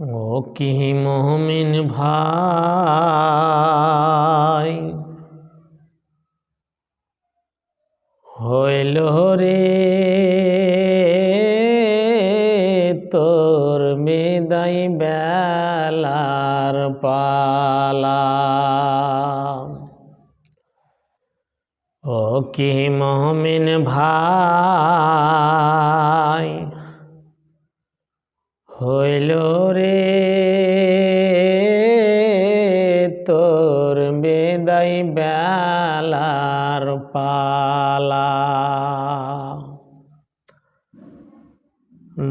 ও কি মহমিন ভাই? হইল রে তোর মেদাই বেলার পালা। ও কি মহমিন ভাই? হইল রে তোর বেদাই বেলার পালা।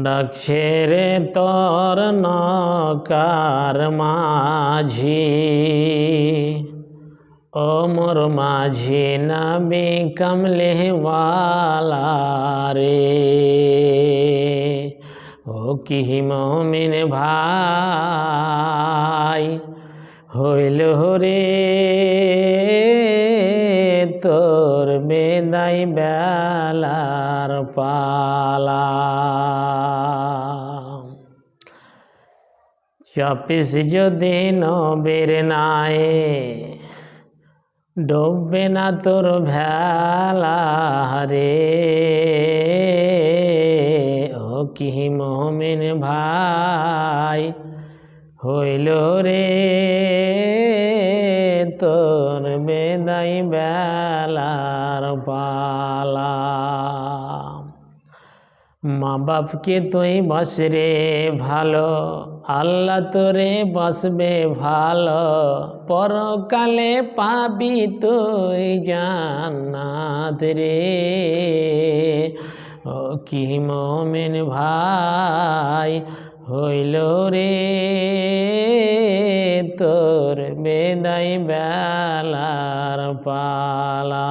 ডাকছে রে তোর নকার মাঝি, ও মোর মাঝি কমলে ওয়ালা রে। ও কি মমিন ভাই? হইল রে তোর বেদাই বেলার পালা। চপিস যদি নবের নাই ডুববে না তোর ভেলা রে। কি মমিন ভাই হইল রে তোর বেদাই বেলার পালা। মা বাপকে তুই বসরে ভালো, আল্লাহ তোরে বসবে ভালো, পরকালে পাবি তুই জান্নাত রে। কি মমিন ভাই হইল রে তোর বেদাই বেলার পালা।